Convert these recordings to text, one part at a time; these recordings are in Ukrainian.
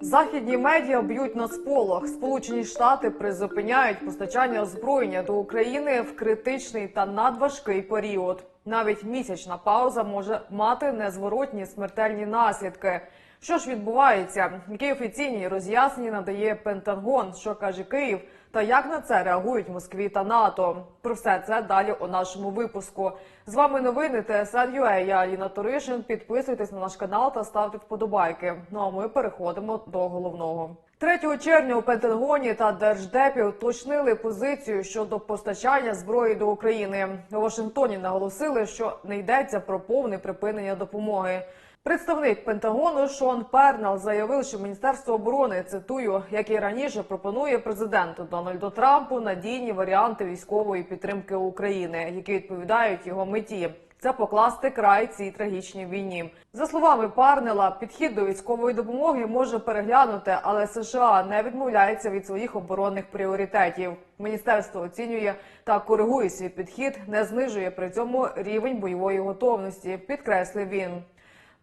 Західні медіа б'ють на сполох. Сполучені Штати призупиняють постачання озброєння до України в критичний та надважкий період. Навіть місячна пауза може мати незворотні смертельні наслідки. Що ж відбувається? Які офіційні роз'яснення надає Пентагон? Що каже Київ? Та як на це реагують Москві та НАТО? Про все це далі у нашому випуску. З вами новини ТСН.UA. Я Аліна Туришин. Підписуйтесь на наш канал та ставте вподобайки. Ну а ми переходимо до головного. 3 червня у Пентагоні та Держдепі уточнили позицію щодо постачання зброї до України. У Вашингтоні наголосили, що не йдеться про повне припинення допомоги. Представник Пентагону Шон Пернал заявив, що Міністерство оборони цитую, як і раніше пропонує президенту Дональду Трампу надійні варіанти військової підтримки України, які відповідають його меті. Це покласти край цій трагічній війні. За словами Парнела, підхід до військової допомоги може переглянути, але США не відмовляється від своїх оборонних пріоритетів. Міністерство оцінює та коригує свій підхід, не знижує при цьому рівень бойової готовності. Підкреслив він.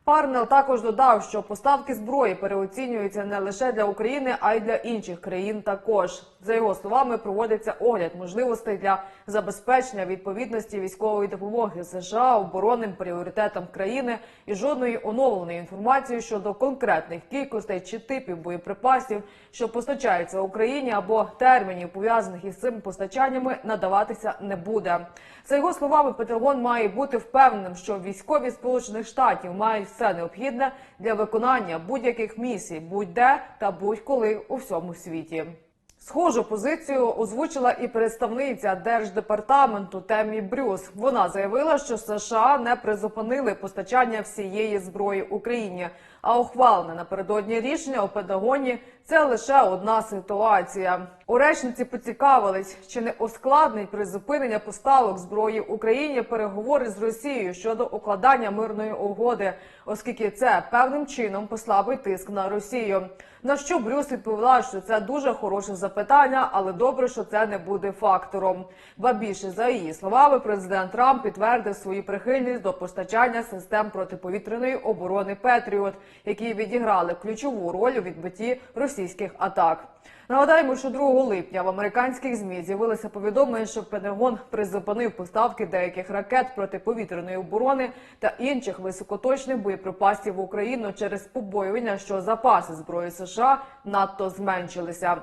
Парнел також додав, що поставки зброї переоцінюються не лише для України, а й для інших країн. Також за його словами проводиться огляд можливостей для забезпечення відповідності військової допомоги США оборонним пріоритетам країни і жодної оновленої інформації щодо конкретних кількостей чи типів боєприпасів, що постачаються Україні, або термінів пов'язаних із цими постачаннями, надаватися не буде. За його словами, Пентагон має бути впевненим, що військові Сполучених Штатів мають все необхідне для виконання будь-яких місій, будь-де та будь-коли у всьому світі. Схожу позицію озвучила і представниця держдепартаменту Темі Брюс. Вона заявила, що США не призупинили постачання всієї зброї Україні. А ухвалене напередодні рішення у Пентагоні це лише одна ситуація. У речниці поцікавились, чи не ускладнить призупинення поставок зброї Україні переговори з Росією щодо укладання мирної угоди, оскільки це певним чином послабить тиск на Росію. На що Брюс відповіла, що це дуже хороше запитання, але добре, що це не буде фактором. Ба більше за її словами, президент Трамп підтвердив свою прихильність до постачання систем протиповітряної оборони Петріот, які відіграли ключову роль у відбитті російських атак. Нагадаємо, що 2 липня в американських змі з'явилося повідомлення, що Пентагон призупинив поставки деяких ракет протиповітряної оборони та інших високоточних боєприпасів в Україну через побоювання, що запаси зброї США надто зменшилися.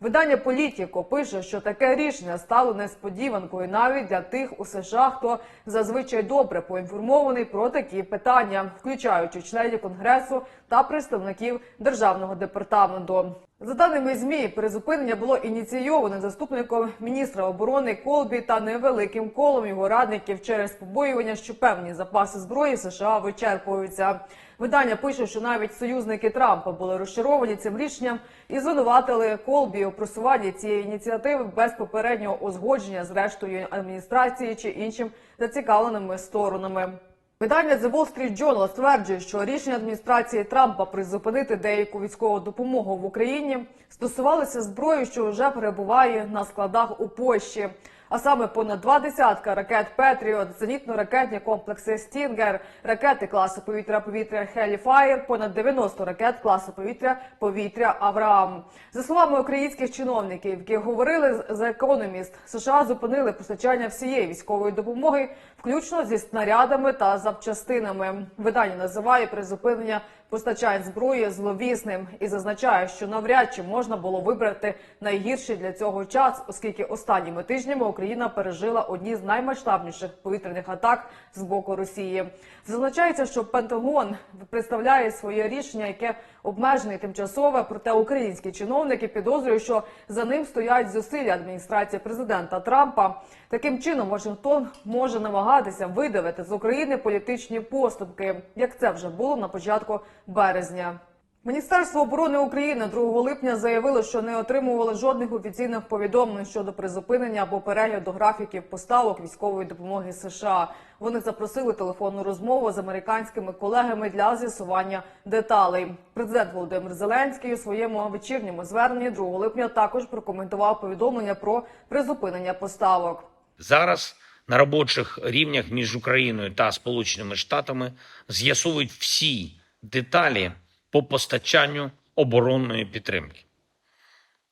Видання Політіко пише, що таке рішення стало несподіванкою навіть для тих у США, хто зазвичай добре поінформований про такі питання, включаючи членів конгресу та представників державного департаменту. За даними змі, призупинення було ініційоване заступником міністра оборони Колбі та невеликим колом його радників через побоювання, що певні запаси зброї США вичерпуються. Видання пише, що навіть союзники Трампа були розчаровані цим рішенням і звинуватили Колбі у просуванні цієї ініціативи без попереднього узгодження з рештою адміністрації чи іншим зацікавленими сторонами. Видання The Wall Street Journal стверджує, що рішення адміністрації Трампа призупинити деяку військову допомогу в Україні стосувалося зброї, що вже перебуває на складах у Польщі. А саме понад два десятка ракет Петріот, зенітно-ракетні комплекси Стінгер, ракети класу повітря-повітря Хеліфаєр, понад 90 ракет класу повітря-повітря Авраам. За словами українських чиновників, які говорили з економіст, США зупинили постачання всієї військової допомоги, включно зі снарядами та запчастинами. Видання називає призупинення постачань зброї зловісним і зазначає, що навряд чи можна було вибрати найгірший для цього час, оскільки останніми тижнями Україна пережила одні з наймасштабніших повітряних атак з боку Росії. Зазначається, що Пентагон представляє своє рішення, яке обмежене і тимчасове. Проте українські чиновники підозрюють, що за ним стоять зусилля адміністрації президента Трампа. Таким чином, Вашингтон може намагатися видавити з України політичні поступки, як це вже було на початку березня. Міністерство оборони України 2 липня заявило, що не отримували жодних офіційних повідомлень щодо призупинення або перегляду графіків поставок військової допомоги США. Вони запросили телефонну розмову з американськими колегами для з'ясування деталей. Президент Володимир Зеленський у своєму вечірньому зверненні 2 липня також прокоментував повідомлення про призупинення поставок. Зараз на робочих рівнях між Україною та Сполученими Штатами з'ясовують всі деталі по постачанню оборонної підтримки,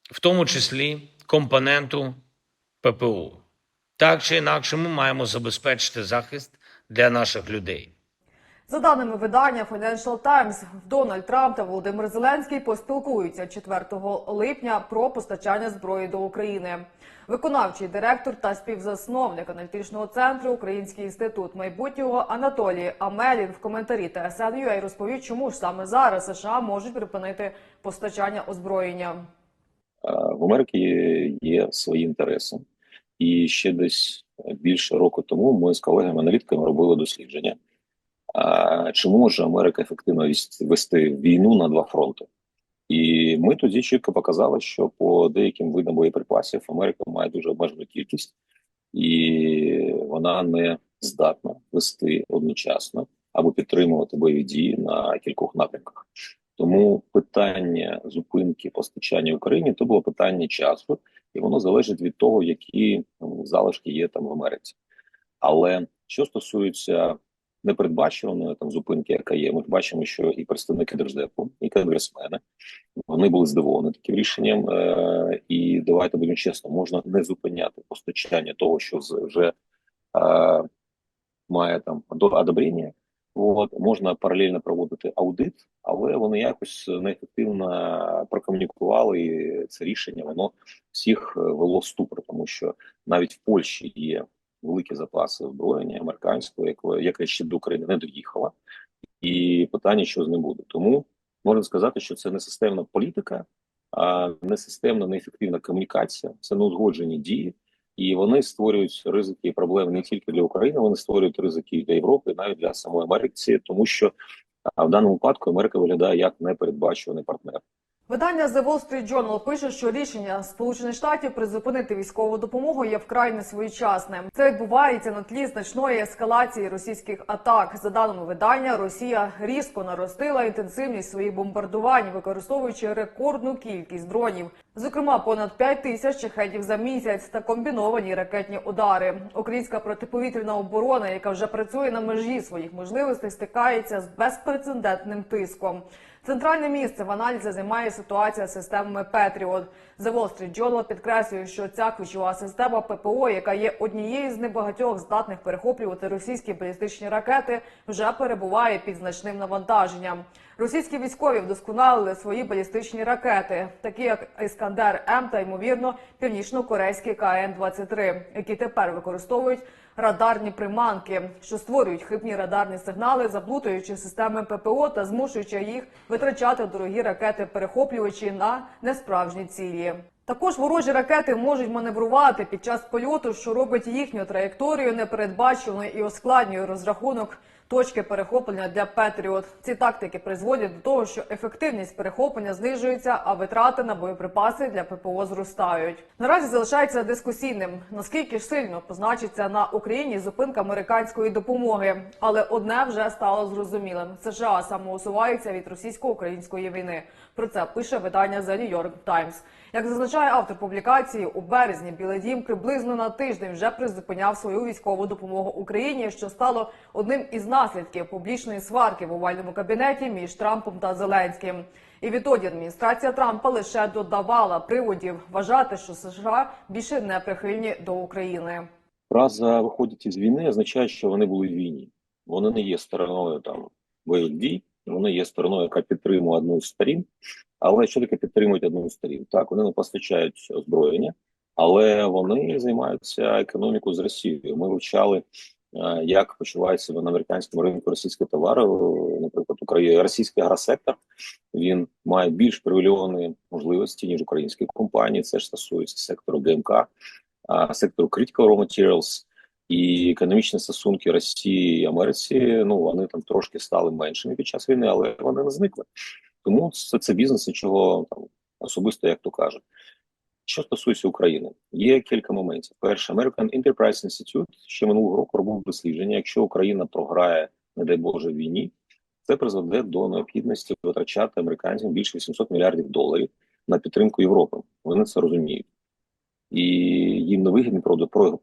в тому числі компоненту ППУ. Так чи інакше, ми маємо забезпечити захист для наших людей. За даними видання Financial Times, Дональд Трамп та Володимир Зеленський поспілкуються 4 липня про постачання зброї до України. Виконавчий директор та співзасновник аналітичного центру Український інститут майбутнього Анатолій Амелін в коментарі ТСН.UA розповів, чому ж саме зараз США можуть припинити постачання озброєння. Е, В Америці є, свої інтереси, і ще десь більше року тому ми з колегами-аналітиками робили дослідження, чи може Америка ефективно вести війну на два фронти. І ми тоді чітко показали, що по деяким видам боєприпасів Америка має дуже обмежену кількість, і вона не здатна вести одночасно або підтримувати бойові дії на кількох напрямках. Тому питання зупинки постачання Україні то було питання часу, і воно залежить від того, які м, залишки є там в Америці. Але що стосується непередбачуваної там зупинки, яка є, ми бачимо, що і представники держдепу, і конгресмени вони були здивовані таким рішенням. Е- і давайте будемо чесно, можна не зупиняти постачання того, що вже е- має там до одобрення. От можна паралельно проводити аудит, але вони якось неефективно прокомунікували і це рішення. Воно всіх е, вело ступор, тому що навіть в Польщі є великі запаси озброєння американського, яке, яке ще до України не доїхало, і питання, що з ним буде. Тому можна сказати, що це не системна політика, а не системна, неефективна комунікація, це неузгоджені дії. І вони створюють ризики і проблеми не тільки для України, вони створюють ризики для Європи, навіть для самої Америки, тому що в даному випадку Америка виглядає як непередбачуваний партнер. Видання The Wall Street Journal пише, що рішення Сполучених Штатів призупинити військову допомогу є вкрай несвоєчасним. Це відбувається на тлі значної ескалації російських атак. За даними видання, Росія різко наростила інтенсивність своїх бомбардувань, використовуючи рекордну кількість дронів. Зокрема, понад 5 тисяч шахедів за місяць та комбіновані ракетні удари. Українська протиповітряна оборона, яка вже працює на межі своїх можливостей, стикається з безпрецедентним тиском. Центральне місце в аналізі займає ситуація з системами Петріот. The Wall Street Journal підкреслює, що ця ключова система ППО, яка є однією з небагатьох здатних перехоплювати російські балістичні ракети, вже перебуває під значним навантаженням. Російські військові вдосконалили свої балістичні ракети, такі як Іскандер М та ймовірно північно-корейський КН-23, які тепер використовують радарні приманки, що створюють хибні радарні сигнали, заплутуючи системи ППО та змушуючи їх витрачати дорогі ракети-перехоплювачі на несправжні цілі. Також ворожі ракети можуть маневрувати під час польоту, що робить їхню траєкторію непередбаченою і ускладнює розрахунок точки перехоплення для Петріот. Ці тактики призводять до того, що ефективність перехоплення знижується, а витрати на боєприпаси для ППО зростають. Наразі залишається дискусійним, наскільки ж сильно позначиться на Україні зупинка американської допомоги. Але одне вже стало зрозумілим: США самоусуваються від російсько-української війни. Про це пише видання The New York Times. Як зазначає автор публікації, у березні Білий Дім приблизно на тиждень вже призупиняв свою військову допомогу Україні, що стало одним із наслідків публічної сварки в овальному кабінеті між Трампом та Зеленським. І відтоді адміністрація Трампа лише додавала приводів вважати, що США більше не прихильні до України. Фраза виходять із війни означає, що вони були в війні. Вони не є стороною там бойових вони є стороною, яка підтримує одну з сторін. Але що таке підтримують одну з сторін? Так, вони не постачають озброєння, але вони займаються економікою з Росією. Ми вивчали, е, як почувається на американському ринку російські товари. Наприклад, Україна російський агросектор він має більш привілейовані можливості ніж українські компанії. Це ж стосується сектору ГМК, сектору Critical Raw Materials. І економічні стосунки Росії і Америці, ну вони там трошки стали меншими під час війни, але вони не зникли. Тому це, це бізнес, нічого там особисто, як то кажуть. Що стосується України, є кілька моментів. Перше, American Enterprise Institute ще минулого року робив дослідження. Якщо Україна програє, не дай Боже, в війні, це призведе до необхідності витрачати американцям більше 800 мільярдів доларів на підтримку Європи. Вони це розуміють. І їм не вигідний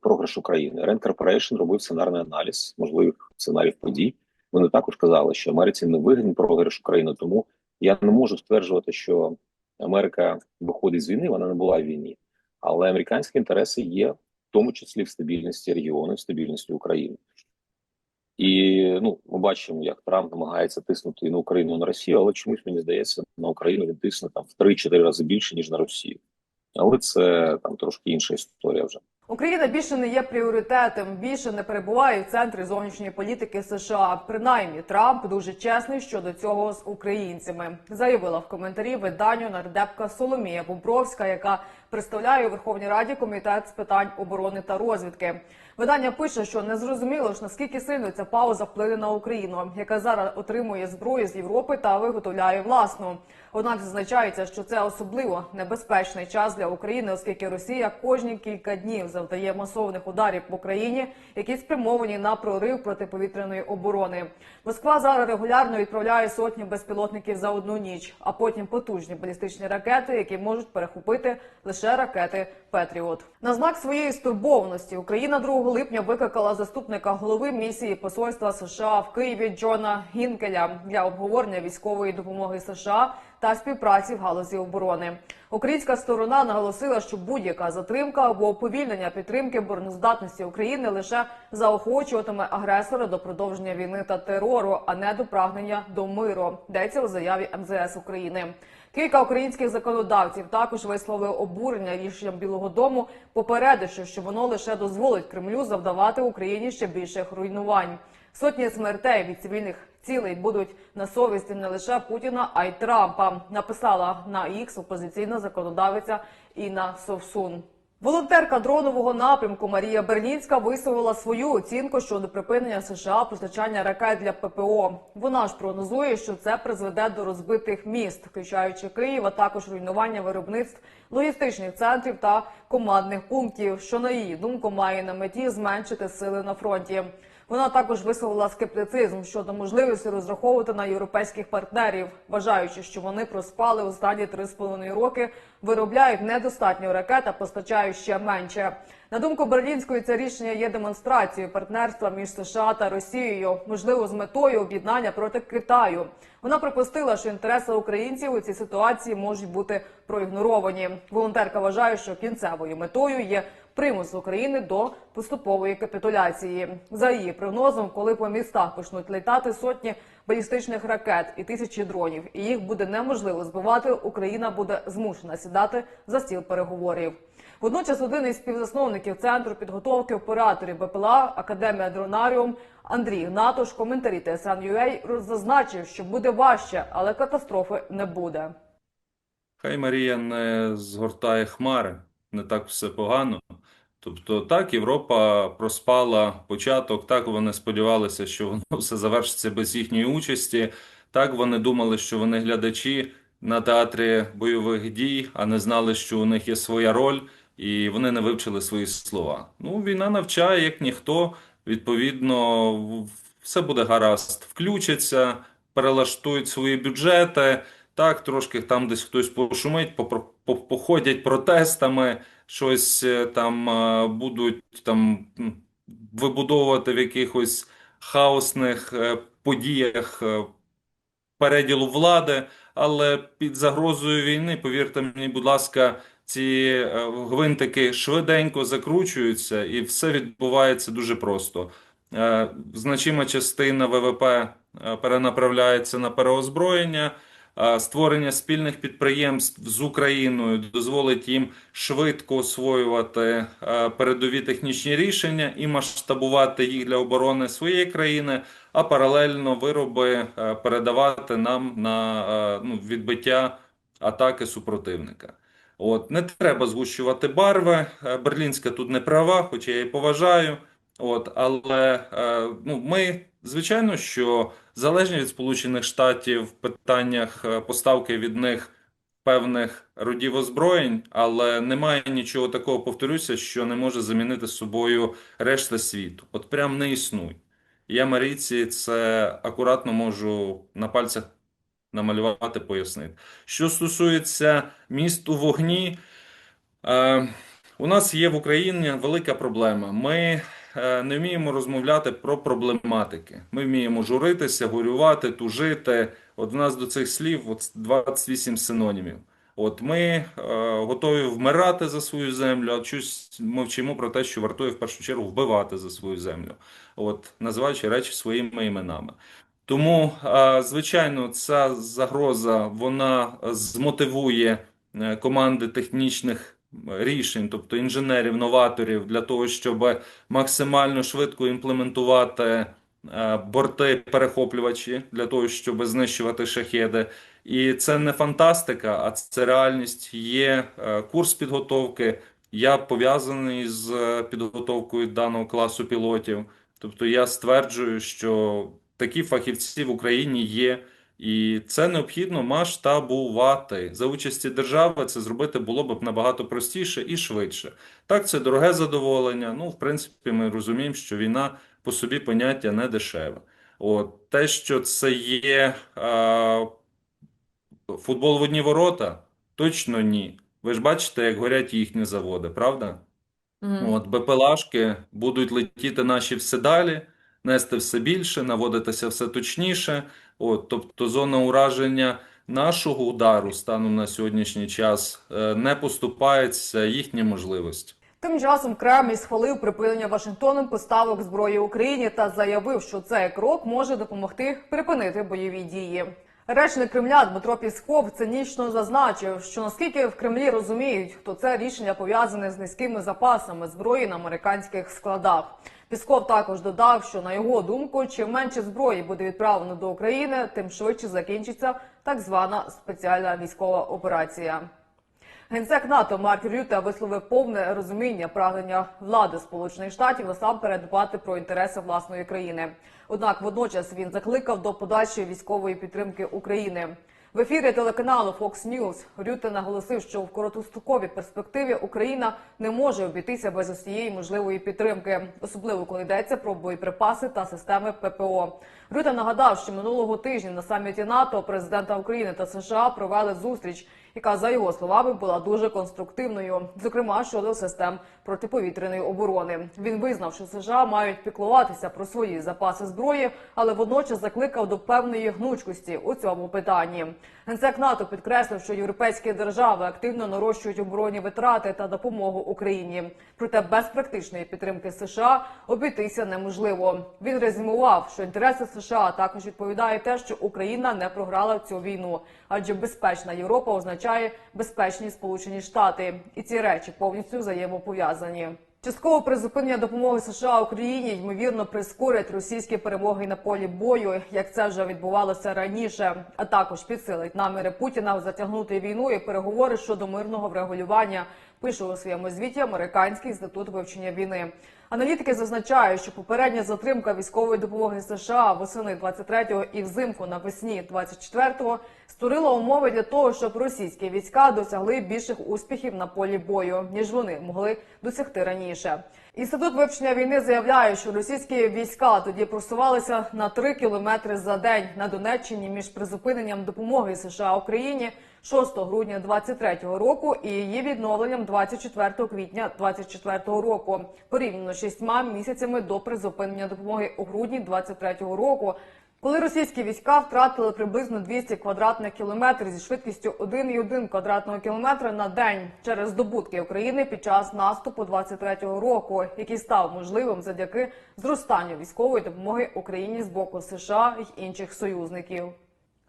програш України. Rand Corporation робив сценарний аналіз можливих сценаріїв подій. Вони також казали, що Америці не вигідний програш України, тому Я не можу стверджувати, що Америка виходить з війни, вона не була в війні, але американські інтереси є в тому числі в стабільності регіону, в стабільності України. І ну, ми бачимо, як Трамп намагається тиснути на Україну, на Росію, але чомусь мені здається, на Україну він тисне там в 3-4 рази більше, ніж на Росію. Але це там трошки інша історія вже. Україна більше не є пріоритетом, більше не перебуває в центрі зовнішньої політики США. Принаймні, Трамп дуже чесний щодо цього з українцями, заявила в коментарі виданню нардепка Соломія Бобровська, яка представляє у Верховній Раді комітет з питань оборони та розвідки. Видання пише, що не зрозуміло ж наскільки сильно ця пауза вплине на Україну, яка зараз отримує зброю з Європи та виготовляє власну. Однак зазначається, що це особливо небезпечний час для України, оскільки Росія кожні кілька днів завдає масованих ударів по країні, які спрямовані на прорив протиповітряної оборони. Москва зараз регулярно відправляє сотні безпілотників за одну ніч, а потім потужні балістичні ракети, які можуть перехопити лише ракети Петріот. На знак своєї стурбованості Україна 2 липня викликала заступника голови місії посольства США в Києві Джона Гінкеля для обговорення військової допомоги США та співпраці в галузі оборони. Українська сторона наголосила, що будь-яка затримка або уповільнення підтримки обороноздатності України лише заохочуватиме агресора до продовження війни та терору, а не до прагнення до миру. Йдеться у заяві МЗС України. Кілька українських законодавців також висловили обурення рішенням Білого Дому, попередивши, що воно лише дозволить Кремлю завдавати Україні ще більших руйнувань. Сотні смертей від цивільних цілей будуть на совісті не лише Путіна, а й Трампа. Написала на X опозиційна законодавиця Інна Совсун. Волонтерка дронового напрямку Марія Берлінська висловила свою оцінку щодо припинення США постачання ракет для ППО. Вона ж прогнозує, що це призведе до розбитих міст, включаючи Київ, а також руйнування виробництв, логістичних центрів та командних пунктів, що на її думку має на меті зменшити сили на фронті. Вона також висловила скептицизм щодо можливості розраховувати на європейських партнерів, вважаючи, що вони проспали останні три з половиною роки, виробляють недостатньо ракет, а постачають ще менше. На думку Берлінської, це рішення є демонстрацією партнерства між США та Росією, можливо, з метою об'єднання проти Китаю. Вона припустила, що інтереси українців у цій ситуації можуть бути проігноровані. Волонтерка вважає, що кінцевою метою є примус України до поступової капітуляції. За її прогнозом, коли по містах почнуть літати сотні балістичних ракет і тисячі дронів, і їх буде неможливо збивати, Україна буде змушена сідати за стіл переговорів. Водночас один із співзасновників центру підготовки операторів БПЛА Академія Дронаріум Андрій Гнатуш в коментарі TSN.ua зазначив, що буде важче, але катастрофи не буде. Хай Марія не згортає хмари, не так все погано. Тобто, так, Європа проспала початок, так вони сподівалися, що воно все завершиться без їхньої участі. Так вони думали, що вони глядачі на театрі бойових дій, а не знали, що у них є своя роль, і вони не вивчили свої слова. Ну, війна навчає, як ніхто. Відповідно, все буде гаразд. Включаться, перелаштують свої бюджети. Так, трошки там десь хтось пошумить, походять протестами, щось е, там е, будуть там вибудовувати в якихось хаосних е, подіях переділу влади, але під загрозою війни, повірте мені, будь ласка, ці гвинтики швиденько закручуються, і все відбувається дуже просто. Значима частина ВВП перенаправляється на переозброєння. Створення спільних підприємств з Україною дозволить їм швидко освоювати передові технічні рішення і масштабувати їх для оборони своєї країни, а паралельно вироби передавати нам на ну, відбиття атаки супротивника. От не треба згущувати барви. Берлінська тут не права, хоча я її поважаю. От, але е, ну, ми, звичайно, що залежні від Сполучених Штатів в питаннях е, поставки від них певних родів озброєнь, але немає нічого такого, повторюся, що не може замінити собою решта світу. От прям не існує. Я Марійці це акуратно можу на пальцях намалювати, пояснити. Що стосується міст у вогні, е, у нас є в Україні велика проблема. Ми не вміємо розмовляти про проблематики. Ми вміємо журитися, горювати, тужити, От в нас до цих слів от 28 синонімів. От ми е, готові вмирати за свою землю, а чусь мовчимо про те, що вартує в першу чергу вбивати за свою землю, от називаючи речі своїми іменами. Тому, е, звичайно, ця загроза вона змотивує е, команди технічних рішень, тобто інженерів, новаторів, для того, щоб максимально швидко імплементувати е, борти перехоплювачі для того, щоб знищувати шахеди. І це не фантастика, а це реальність. Є е, курс підготовки. Я пов'язаний з е, підготовкою даного класу пілотів. Тобто я стверджую, що такі фахівці в Україні є, і це необхідно масштабувати. За участі держави це зробити було б набагато простіше і швидше. Так, це дороге задоволення. Ну, в принципі, ми розуміємо, що війна по собі поняття не дешеве. От те, що це є е, футбол в одні ворота, точно ні. Ви ж бачите, як горять їхні заводи, правда? От БПЛАшки будуть летіти наші все далі, нести все більше, наводитися все точніше. От, тобто зона ураження нашого удару станом на сьогоднішній час е, не поступається їхні можливості. Тим часом Кремль схвалив припинення Вашингтоном поставок зброї Україні та заявив, що цей крок може допомогти припинити бойові дії. Речник Кремля Дмитро Пісков цинічно зазначив, що наскільки в Кремлі розуміють, то це рішення пов'язане з низькими запасами зброї на американських складах. Пісков також додав, що на його думку, чим менше зброї буде відправлено до України, тим швидше закінчиться так звана спеціальна військова операція. Генсек НАТО Марк Рюте висловив повне розуміння прагнення влади Сполучених Штатів насамперед дбати про інтереси власної країни. Однак водночас він закликав до подальшої військової підтримки України. В ефірі телеканалу Fox News Рюте наголосив, що в короткостроковій перспективі Україна не може обійтися без усієї можливої підтримки, особливо коли йдеться про боєприпаси та системи ППО. Рюте нагадав, що минулого тижня на саміті НАТО президента України та США провели зустріч, яка за його словами була дуже конструктивною, зокрема щодо систем протиповітряної оборони. Він визнав, що США мають піклуватися про свої запаси зброї, але водночас закликав до певної гнучкості у цьому питанні. Генсек НАТО підкреслив, що європейські держави активно нарощують оборонні витрати та допомогу Україні. Проте без практичної підтримки США обійтися неможливо. Він резюмував, що інтереси США також відповідає те, що Україна не програла цю війну, адже безпечна Європа означає безпечні Сполучені Штати, і ці речі повністю взаємопов'язані. Частково призупинення допомоги США Україні ймовірно прискорить російські перемоги на полі бою, як це вже відбувалося раніше, а також підсилить наміри Путіна затягнути війну і переговори щодо мирного врегулювання. Пише у своєму звіті Американський інститут вивчення війни. Аналітики зазначають, що попередня затримка військової допомоги США восени 23-го і взимку навесні 24-го створила умови для того, щоб російські війська досягли більших успіхів на полі бою, ніж вони могли досягти раніше. Інститут вивчення війни заявляє, що російські війська тоді просувалися на 3 кілометри за день на Донеччині між призупиненням допомоги США Україні 6 грудня 23 року і її відновленням 24 квітня 24 року, порівняно з шістьма місяцями до призупинення допомоги у грудні 23 року. Коли російські війська втратили приблизно 200 квадратних кілометрів зі швидкістю 1,1 квадратного кілометра на день через здобутки України під час наступу 23-го року, який став можливим завдяки зростанню військової допомоги Україні з боку США й інших союзників.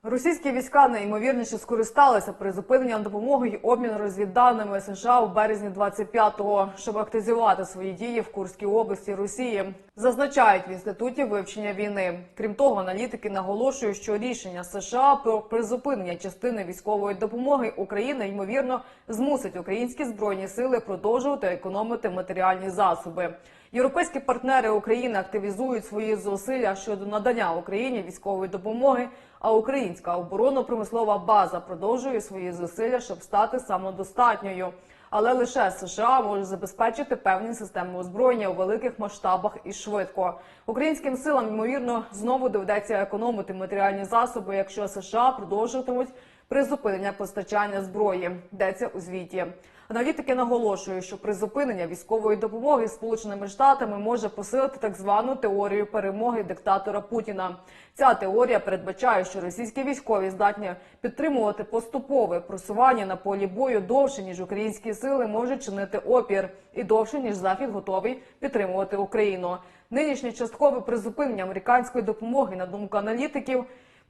Російські війська найімовірніше скористалися призупиненням допомоги й обмін розвідданими США у березні 25-го, щоб активізувати свої дії в Курській області Росії. Зазначають в інституті вивчення війни. Крім того, аналітики наголошують, що рішення США про призупинення частини військової допомоги України ймовірно змусить українські збройні сили продовжувати економити матеріальні засоби. Європейські партнери України активізують свої зусилля щодо надання Україні військової допомоги. А українська оборонно-промислова база продовжує свої зусилля, щоб стати самодостатньою. Але лише США може забезпечити певні системи озброєння у великих масштабах і швидко. Українським силам ймовірно знову доведеться економити матеріальні засоби, якщо США продовжуватимуть призупинення постачання зброї. Йдеться у звіті. Аналітики наголошують, що призупинення військової допомоги Сполученими Штатами може посилити так звану теорію перемоги диктатора Путіна. Ця теорія передбачає, що російські військові здатні підтримувати поступове просування на полі бою довше ніж українські сили можуть чинити опір, і довше ніж захід готовий підтримувати Україну. Нинішнє часткове призупинення американської допомоги, на думку аналітиків,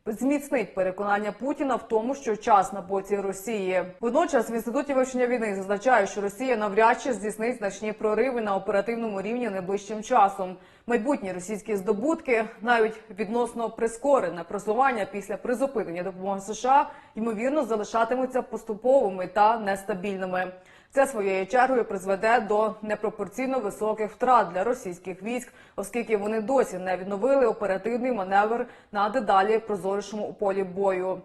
зміцнить переконання Путіна в тому, що час на боці Росії. Водночас в інституті вивчення війни зазначають, що Росія навряд чи здійснить значні прориви на оперативному рівні найближчим часом. Майбутні російські здобутки, навіть відносно прискорене просування після призупинення допомоги США, ймовірно залишатимуться поступовими та нестабільними. Це своєю чергою призведе до непропорційно високих втрат для російських військ, оскільки вони досі не відновили оперативний маневр на дедалі прозорішому полі бою.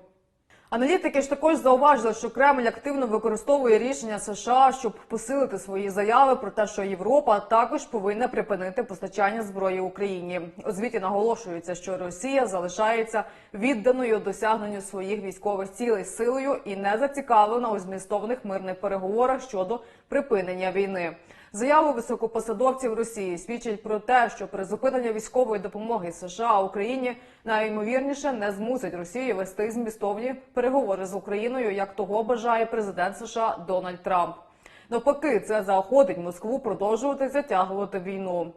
Аналітики ж також зауважили, що Кремль активно використовує рішення США, щоб посилити свої заяви про те, що Європа також повинна припинити постачання зброї Україні. У звіті наголошується, що Росія залишається відданою досягненню своїх військових цілей силою і не зацікавлена у змістовних мирних переговорах щодо припинення війни. Заяви високопосадовців Росії свідчать про те, що призупинення військової допомоги США Україні найімовірніше не змусить Росію вести змістовні переговори з Україною, як того бажає президент США Дональд Трамп. Навпаки, це заохотить Москву продовжувати затягувати війну.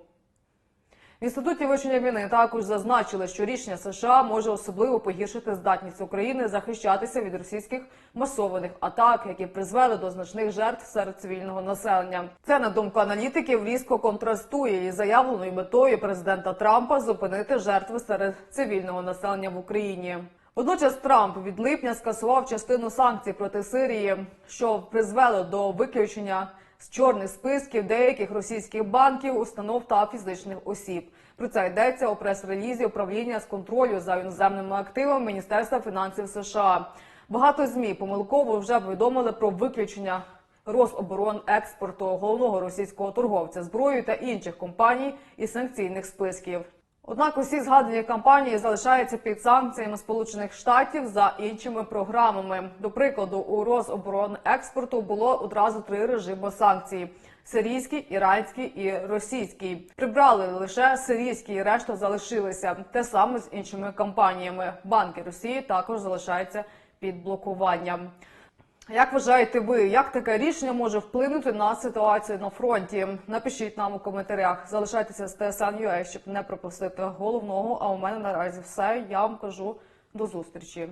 В інституті вивчення війни також зазначили, що рішення США може особливо погіршити здатність України захищатися від російських масованих атак, які призвели до значних жертв серед цивільного населення. Це на думку аналітиків різко контрастує із заявленою метою президента Трампа зупинити жертви серед цивільного населення в Україні. Водночас Трамп від липня скасував частину санкцій проти Сирії, що призвело до виключення з чорних списків деяких російських банків, установ та фізичних осіб. Про це йдеться у прес-релізі управління з контролю за іноземними активами Міністерства фінансів США. Багато змі помилково вже повідомили про виключення Рособоронекспорту, головного російського торговця зброєю та інших компаній із санкційних списків. Однак усі згадані компанії залишаються під санкціями Сполучених Штатів за іншими програмами. До прикладу, у Рособоронекспорту було одразу три режими санкцій: сирійський, іранський і російський. Прибрали лише сирійський, і решта залишилися. Те саме з іншими компаніями. Банки Росії також залишаються під блокуванням. Як вважаєте ви, як таке рішення може вплинути на ситуацію на фронті? Напишіть нам у коментарях. Залишайтеся з TSN.ua, щоб не пропустити головного. А у мене наразі все. Я вам кажу до зустрічі.